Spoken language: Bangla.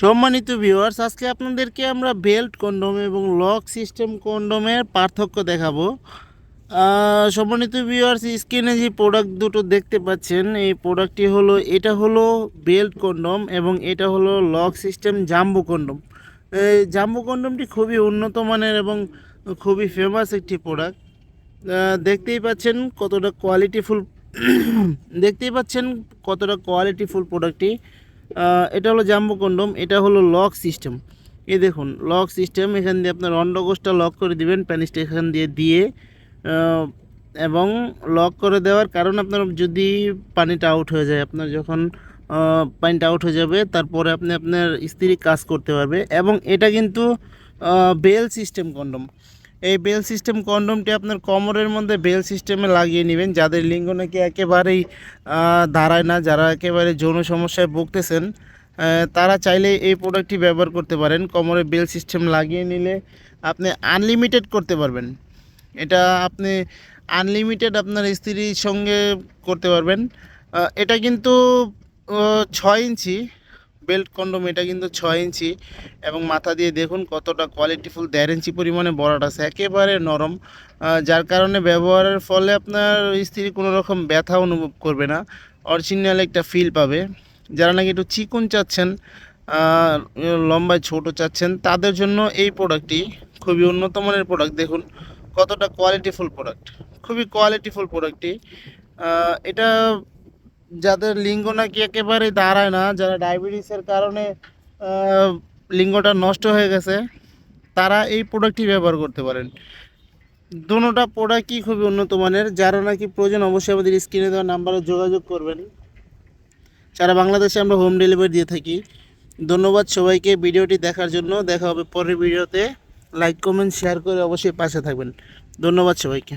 সম্মানিত ভিউয়ার্স আজকে আপনাদেরকে আমরা বেল্ট কন্ডোম এবং লক সিস্টেম কন্ডোমের পার্থক্য দেখাবো। সম্মানিত ভিউয়ার্স স্ক্রিনে যে প্রোডাক্ট দুটো দেখতে পাচ্ছেন, এই প্রোডাক্টটি হলো, এটা হলো বেল্ট কন্ডোম এবং এটা হলো লক সিস্টেম জাম্বু কন্ডোম এই জাম্বো কন্ডোমটি খুবই উন্নত মানের এবং খুবই ফেমাস একটি প্রোডাক্ট দেখতেই পাচ্ছেন কতটা কোয়ালিটিফুল দেখতেই পাচ্ছেন কতটা কোয়ালিটিফুল প্রোডাক্টটি এটা হলো জাম্বো কন্ডোম, এটা হলো লক সিস্টেম। এই দেখুন, লক সিস্টেম, এখান দিয়ে আপনার অন্ডকোষটা লক করে দিবেন প্যানিসটা এখান দিয়ে দিয়ে এবং লক করে দেওয়ার কারণ আপনার যদি পানিটা আউট হয়ে যায়, আপনার যখন পানিটা আউট হয়ে যাবে, তারপরে আপনি আপনার স্ত্রী কাজ করতে পারবে, এবং এটা কিন্তু বেল সিস্টেম কন্ডোম। এই বেল সিস্টেম কন্ডোমটি আপনার কোমরের মধ্যে বেল সিস্টেমে লাগিয়ে নেবেন। যাদের লিঙ্গ নাকি একেবারেই দাঁড়ায় না, যারা একেবারে যৌন সমস্যায় ভুগতেছেন তারা চাইলে এই প্রোডাক্টটি ব্যবহার করতে পারেন। কোমরে বেল সিস্টেম লাগিয়ে নিলে আপনি আনলিমিটেড করতে পারবেন। এটা আপনি আনলিমিটেড আপনার স্ত্রীর সঙ্গে করতে পারবেন। এটা কিন্তু ছয় ইঞ্চি। বেল্ট কন্ডোম, এটা কিন্তু ছয় ইঞ্চি এবং মাথা দিয়ে দেখুন কতটা কোয়ালিটিফুল দেড় ইঞ্চি পরিমাণে বড়াটা আছে। একেবারে নরম যার কারণে ব্যবহারের ফলে আপনার স্ত্রী কোনো রকম ব্যথা অনুভব করবে না। অরিজিনাল একটা ফিল পাবে। যারা নাকি একটু চিকুন চাচ্ছেন লম্বায় ছোট চাচ্ছেন, তাদের জন্য এই প্রোডাক্টটি খুবই উন্নত মানের প্রোডাক্ট দেখুন কতটা কোয়ালিটিফুল প্রোডাক্ট খুবই কোয়ালিটিফুল প্রোডাক্টটি এটা যাদের লিঙ্গ নাকি একেবারে দাঁড়ায় না, যারা ডায়াবেটিসের কারণে লিঙ্গটা নষ্ট হয়ে গেছে, তারা এই প্রোডাক্টটি ব্যবহার করতে পারেন। দুটোটা প্রোডাক্টই খুবই উন্নত মানের, যারা নাকি প্রয়োজন অবশ্যই আমাদের স্ক্রিনে দেওয়া নাম্বারে যোগাযোগ করবেন। সারা বাংলাদেশে আমরা হোম ডেলিভারি দিয়ে থাকি। ধন্যবাদ সবাইকে ভিডিওটি দেখার জন্য। দেখা হবে পরের ভিডিওতে। লাইক, কমেন্ট, শেয়ার করে অবশ্যই পাশে থাকবেন। ধন্যবাদ সবাইকে।